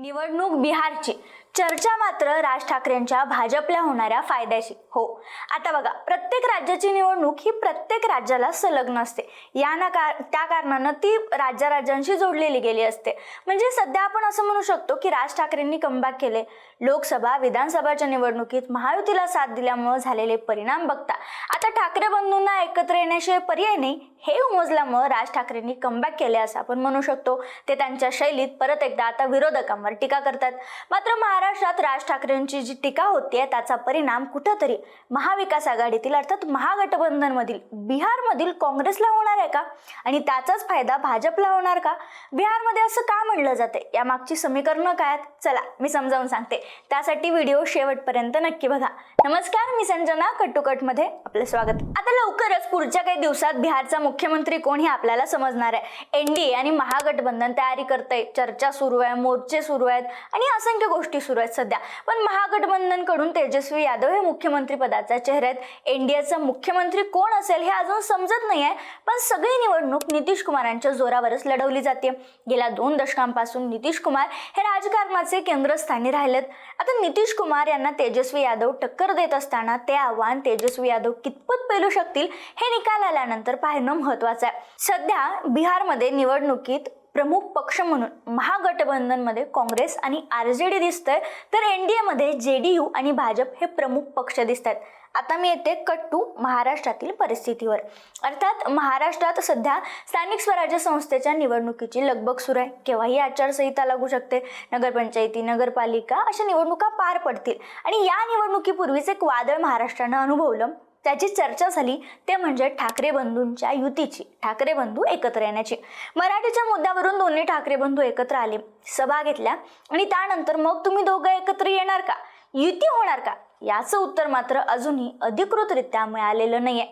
निवडणूक बिहारची चर्चा मात्र राज ठाकरेंच्या भाजपला होणाऱ्या फायद्याशी. हो. आता बघा प्रत्येक राज्याची निवडणूक ही प्रत्येक राज्याला संलग्न असते. या ना कार त्या कारणानं ती राज्या राज्यांशी जोडलेली गेली असते. म्हणजे सध्या आपण असं म्हणू शकतो की राज ठाकरेंनी कमबॅक केले. लोकसभा विधानसभाच्या निवडणुकीत महायुतीला साथ दिल्यामुळे झालेले परिणाम बघता. आता ठाकरे बंधूंना एकत्र येण्याशिवाय पर्याय नाही हे उमजल्यामुळे राज ठाकरेंनी कमबॅक केले असं आपण म्हणू शकतो. ते त्यांच्या शैलीत परत एकदा आता विरोधकांवर टीका करतात. मात्र महाराष्ट्रात राज ठाकरेंची जी टीका होतीये त्याचा परिणाम कुठंतरी महाविकास आघाडीतील अर्थात महागठबंधनमधील बिहारमधील काँग्रेसला होणार आहे का? आणि त्याचाच फायदा भाजपला होणार का? बिहारमध्ये असं का म्हणलं जाते या मागची समीकरणं काय आहेत? चला मी समजावून सांगते. त्यासाठी व्हिडिओ शेवटपर्यंत नक्की बघा. नमस्कार मी संजना कट्टुकटमध्ये आपलं स्वागत. आता लवकरच पुढच्या काही दिवसात बिहारचा मुख्यमंत्री कोण हे आपल्याला समजणार आहे? एनडीए आणि महागठबंधन तयारी करतंय. चर्चा सुरू आहे मोर्चे सुरू आहेत आणि असंख्य गोष्टी सुरू आहेत सध्या. पण महागठबंधनकडून तेजस्वी यादव हे मुख्यमंत्री चेहऱ्यात. चेहरा एनडीएचा मुख्यमंत्री कोण असेल हे अजून समजत नाही आहे पण सगळी निवडणूक नितीश कुमारांच्या जोरावरच लढवली जाते. गेल्या दोन दशकांपासून नितीश कुमार हे राजकारणाचे केंद्रस्थानी राहिलेत. आता नितीश कुमार यांना तेजस्वी यादव टक्कर देत असताना ते आव्हान तेजस्वी यादव कितपत पेलू शकतील हे निकाल आल्यानंतर पाहणं महत्वाचं आहे. सध्या बिहारमध्ये निवडणुकीत प्रमुख पक्ष म्हणून महागठबंधनमध्ये काँग्रेस आणि आर जे डी दिसतंय तर एन डी एमध्ये जे डी यू आणि भाजप हे प्रमुख पक्ष दिसत आहेत आता मी येते कट्टू महाराष्ट्रातील परिस्थितीवर. अर्थात महाराष्ट्रात सध्या स्थानिक स्वराज्य संस्थेच्या निवडणुकीची लगबग सुरू आहे. केव्हाही आचारसंहिता लागू शकते. नगरपंचायती नगरपालिका अशा निवडणुका पार पडतील. आणि या निवडणुकीपूर्वीच एक वादळ महाराष्ट्रानं अनुभवलं. त्याची चर्चा झाली ते म्हणजे ठाकरे बंधूंच्या युतीची ठाकरे बंधू एकत्र येण्याची. मराठीच्या मुद्द्यावरून दोन्ही ठाकरे बंधू एकत्र आले सभा घेतल्या आणि त्यानंतर मग तुम्ही दोघं एकत्र येणार का? युती होणार का? याचं उत्तर मात्र अजूनही अधिकृतरित्या मिळालेलं नाहीये.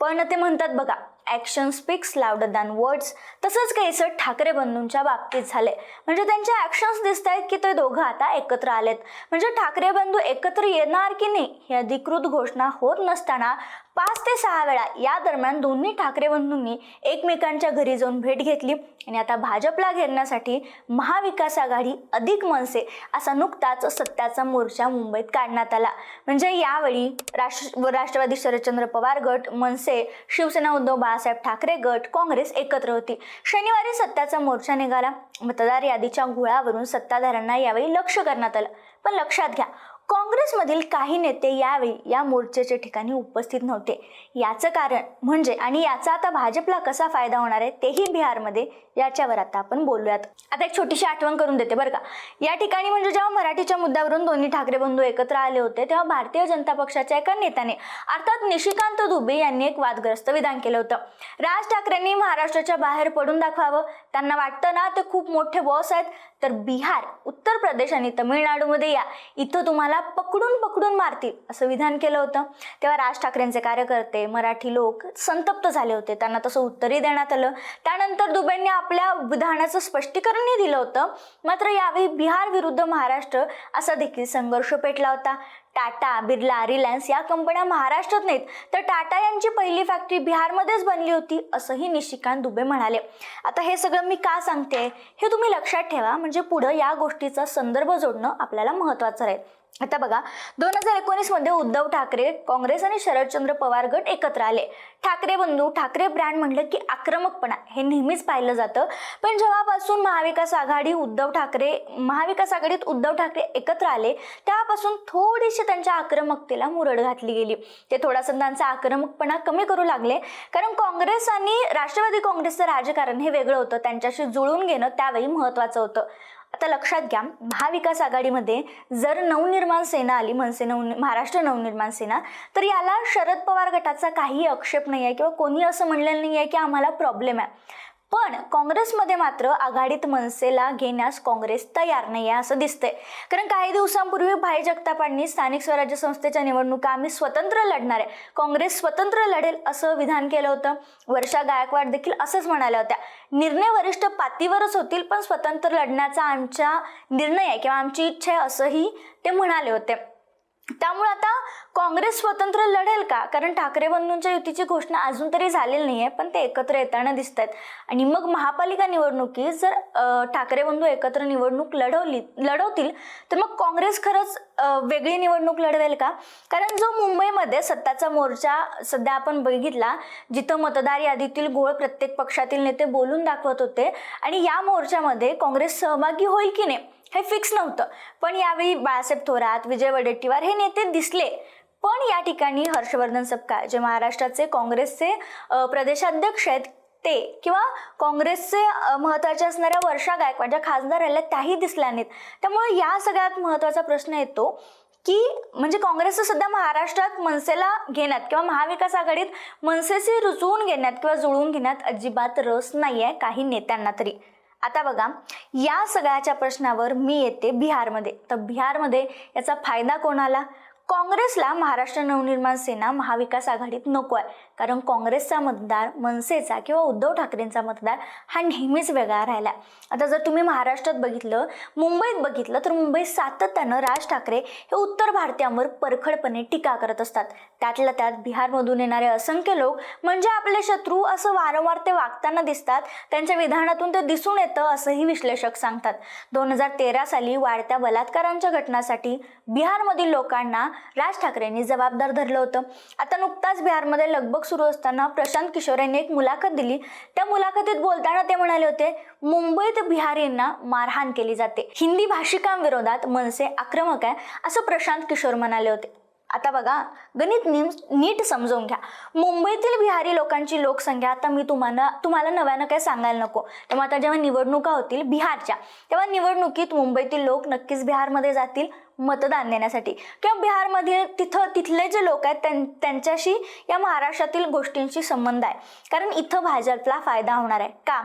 पण ते म्हणतात बघा action speaks louder than words तसंच काहीसं ठाकरे बंधूंच्या बाबतीत झाले म्हणजे त्यांच्या ॲक्शन्स दिसत आहेत की ते दोघं आता एकत्र आलेत. म्हणजे ठाकरे बंधू एकत्र येणार की नाही ही अधिकृत घोषणा होत नसताना पाच ते सहा वेळा या दरम्यान दोन्ही ठाकरे बंधूंनी एकमेकांच्या घरी जाऊन भेट घेतली आणि आता भाजपला घेरण्यासाठी महाविकास आघाडी अधिक मनसे असा नुकताच सत्याचा मोर्चा मुंबईत काढण्यात आला. म्हणजे यावेळी राष्ट्र राष्ट्रवादी शरदचंद्र पवार गट मनसे शिवसेना उद्धव बाळासाहेब ठाकरे गट काँग्रेस एकत्र होती. शनिवारी सत्याचा मोर्चा निघाला. मतदार यादीच्या घोळावरून सत्ताधाऱ्यांना यावेळी लक्ष करण्यात आलं. पण लक्षात घ्या काँग्रेसमधील काही नेते यावेळी या मोर्चाच्या ठिकाणी उपस्थित नव्हते. याचं कारण म्हणजे आणि याचा आता भाजपला कसा फायदा होणार आहे तेही बिहारमध्ये याच्यावर आता आपण बोलूयात. आता एक छोटीशी आठवण करून देते बरं का. या ठिकाणी म्हणजे जेव्हा मराठीच्या मुद्द्यावरून दोन्ही ठाकरे बंधू एकत्र आले होते तेव्हा भारतीय जनता पक्षाच्या एका नेत्याने अर्थात निशिकांत दुबे यांनी एक वादग्रस्त विधान केलं होतं. राज ठाकरेंनी महाराष्ट्राच्या बाहेर पडून दाखवावं. त्यांना वाटतं ना ते खूप मोठे बॉस आहेत. तर बिहार उत्तर प्रदेश आणि तमिळनाडूमध्ये या. इथं तुम्हाला पकडून पकडून मारतील असं विधान केलं होतं. तेव्हा राज ठाकरेंचे कार्यकर्ते मराठी लोक संतप्त झाले होते. त्यांना तसं उत्तरही देण्यात आलं. त्यानंतर दुबेंनी आपल्या विधानाचं स्पष्टीकरणही दिलं होतं. मात्र यावेळी बिहार विरुद्ध महाराष्ट्र असा देखील संघर्ष पेटला होता. टाटा बिर्ला रिलायन्स या कंपन्या महाराष्ट्रात नाहीत. तर टाटा यांची पहिली फॅक्टरी बिहारमध्येच बनली होती असंही निशिकांत दुबे म्हणाले. आता हे सगळं मी का सांगते? हे तुम्ही लक्षात ठेवा म्हणजे पुढं या गोष्टीचा संदर्भ जोडणं आपल्याला महत्त्वाचं राहील. आता बघा दोन हजार एकोणीसमध्ये उद्धव ठाकरे काँग्रेस आणि शरदचंद्र पवार गट एकत्र आले. ठाकरे बंधू ठाकरे ब्रँड म्हणलं की आक्रमकपणा. हे नेहमीच पाहिलं जातं. पण जेव्हापासून महाविकास आघाडी उद्धव ठाकरे महाविकास आघाडीत उद्धव ठाकरे एकत्र आले तेव्हापासून थोडीशी त्यांच्या आक्रमकतेला मुरड घातली गेली. ते थोडासा त्यांचा आक्रमकपणा कमी करू लागले. कारण काँग्रेस आणि राष्ट्रवादी काँग्रेसचं राजकारण हे वेगळं होतं. त्यांच्याशी जुळून घेणं त्यावेळी महत्त्वाचं होतं. आता लक्षात घ्या महाविकास आघाडीमध्ये जर नवनिर्माण सेना आली मनसे नव महाराष्ट्र नवनिर्माण सेना तर याला शरद पवार गटाचा काही आक्षेप नाही आहे किंवा कोणी असं म्हणलेलं नाही आहे की आम्हाला प्रॉब्लेम आहे. पण काँग्रेसमध्ये मात्र आघाडीत मनसेला घेण्यास काँग्रेस तयार नाही आहे असं दिसतंय. कारण काही दिवसांपूर्वी भाई जगतापांनी स्थानिक स्वराज्य संस्थेच्या निवडणुका आम्ही स्वतंत्र लढणार. आहे काँग्रेस स्वतंत्र लढेल असं विधान केलं होतं. वर्षा गायकवाड देखील असंच म्हणाल्या होत्या. निर्णय वरिष्ठ पातळीवरच होतील पण स्वतंत्र लढण्याचा आमचा निर्णय आहे किंवा आमची इच्छा आहे असंही ते म्हणाले होते. त्यामुळे आता काँग्रेस स्वतंत्र लढेल का? कारण ठाकरे बंधूंच्या युतीची घोषणा अजून तरी झालेली नाही आहे पण ते एकत्र येताना दिसत आहेत आणि मग महापालिका निवडणुकीत जर ठाकरे बंधू एकत्र निवडणूक लढवली लढवतील तर मग काँग्रेस खरंच वेगळी निवडणूक लढवेल का? कारण जो मुंबईमध्ये सत्ताचा मोर्चा सध्या आपण बघितला जिथं मतदार यादीतील घोळ प्रत्येक पक्षातील नेते बोलून दाखवत होते आणि या मोर्चामध्ये काँग्रेस सहभागी होईल की नाही? हे फिक्स नव्हतं. पण यावेळी बाळासाहेब थोरात विजय वडेट्टीवार हे नेते दिसले. पण या ठिकाणी हर्षवर्धन सपकाळ जे महाराष्ट्राचे काँग्रेसचे प्रदेशाध्यक्ष आहेत ते किंवा काँग्रेसचे महत्त्वाच्या महत्त्वाचे असणाऱ्या वर्षा गायकवाड ज्या खासदार राहिल्या त्याही दिसल्या नाहीत. त्यामुळे या सगळ्यात महत्त्वाचा प्रश्न येतो की म्हणजे काँग्रेसचं सध्या महाराष्ट्रात मनसेला घेण्यात किंवा महाविकास आघाडीत मनसेचे रुजवून घेण्यात किंवा जुळवून घेण्यात अजिबात रस नाही आहे काही नेत्यांना तरी. आता बघा या सगळ्याच्या प्रश्नावर मी येते बिहारमध्ये. तर बिहारमध्ये याचा फायदा कोणाला? काँग्रेसला महाराष्ट्र नवनिर्माण सेना महाविकास आघाडीत नको आहे. कारण काँग्रेसचा मतदार मनसेचा किंवा उद्धव ठाकरेंचा मतदार हा नेहमीच वेगळा राहिला आता जर तुम्ही महाराष्ट्रात बघितलं मुंबईत बघितलं तर मुंबईत सातत्यानं राज ठाकरे हे उत्तर भारतीयांवर परखडपणे टीका करत असतात. त्यातल्या त्यात बिहारमधून येणारे असंख्य लोक म्हणजे आपले शत्रू असं वारंवार ते वागताना दिसतात त्यांच्या विधानातून ते दिसून येतं असंही विश्लेषक सांगतात. दोन हजार तेरा साली वाढत्या बलात्कारांच्या घटनासाठी बिहारमधील लोकांना राज ठाकरेंनी जबाबदार धरलं होतं. आता नुकताच बिहारमध्ये लगबग सुरू असताना प्रशांत किशोर यांनी एक मुलाखत दिली. त्या मुलाखतीत बोलताना ते म्हणाले होते मुंबईत बिहारींना मारहाण केली जाते. हिंदी भाषिकांविरोधात मनसे आक्रमक आहे असं प्रशांत किशोर म्हणाले होते. आता बघा गणित निम नीट समजून घ्या. मुंबईतील बिहारी लोकांची लोकसंख्या आता मी तुम्हाला तुम्हाला नव्यानं काही सांगायला नको. तेव्हा आता जेव्हा निवडणुका होतील बिहारच्या तेव्हा निवडणुकीत मुंबईतील लोक नक्कीच बिहारमध्ये जातील. मतदान देण्यासाठी. किंवा बिहारमध्ये तिथं तिथले जे लोक आहेत त्यां त्यांच्याशी या महाराष्ट्रातील गोष्टींशी संबंध आहे. कारण इथं भाजपला फायदा होणार आहे. का?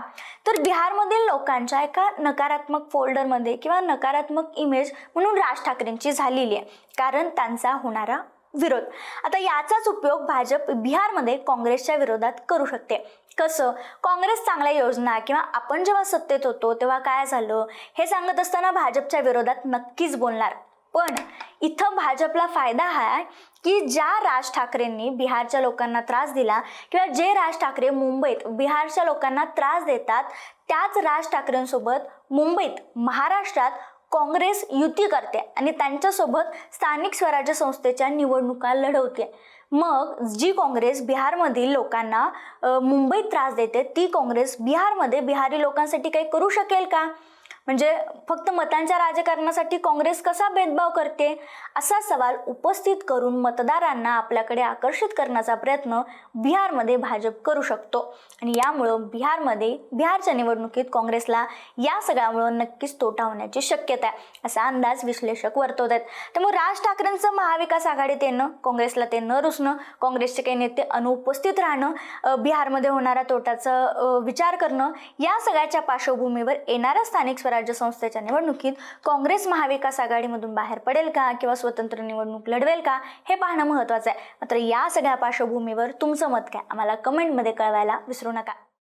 तर बिहारमधील लोकांच्या एका नकारात्मक फोल्डरमध्ये किंवा नकारात्मक इमेज म्हणून राज ठाकरेंची झालेली आहे. कारण त्यांचा होणारा विरोध. आता याचाच उपयोग भाजप बिहारमध्ये काँग्रेसच्या विरोधात करू शकते. कसं? काँग्रेस चांगल्या योजना किंवा आपण जेव्हा सत्तेत होतो तेव्हा काय झालं? हे सांगत असताना भाजपच्या विरोधात नक्कीच बोलणार. पण इथं भाजपला फायदा हा आहे की ज्या राज ठाकरेंनी बिहारच्या लोकांना त्रास दिला किंवा जे राज ठाकरे मुंबईत बिहारच्या लोकांना त्रास देतात त्याच राज ठाकरेंसोबत मुंबईत महाराष्ट्रात काँग्रेस युती करते आणि त्यांच्यासोबत स्थानिक स्वराज्य संस्थेच्या निवडणुका लढवते. मग जी काँग्रेस बिहारमधील लोकांना मुंबईत त्रास देते ती काँग्रेस बिहारमध्ये बिहारी लोकांसाठी काही करू शकेल का? म्हणजे फक्त मतांच्या राजकारणासाठी काँग्रेस कसा भेदभाव करते? असा सवाल उपस्थित करून मतदारांना आपल्याकडे आकर्षित करण्याचा प्रयत्न बिहारमध्ये भाजप करू शकतो. आणि यामुळं बिहारमध्ये बिहारच्या निवडणुकीत काँग्रेसला या सगळ्यामुळं नक्कीच तोटा होण्याची शक्यता आहे असा अंदाज विश्लेषक वर्तवत आहेत. त्यामुळे राज ठाकरेंचं महाविकास आघाडीत येणं काँग्रेसला ते न रुसणं काँग्रेसचे काही नेते अनुपस्थित राहणं बिहारमध्ये होणाऱ्या तोट्याचा विचार करणं या सगळ्याच्या पार्श्वभूमीवर येणाऱ्या स्थानिक स्वराज्य संस्थेच्या निवडणुकीत काँग्रेस महाविकास आघाडीमधून बाहेर पडेल का किंवा स्वतंत्र निवडणूक लढवेल का हे पाहणं महत्त्वाचं आहे. मात्र या सगळ्या पार्श्वभूमीवर तुमचं मत काय? आम्हाला कमेंटमध्ये कळवायला विसरू नका.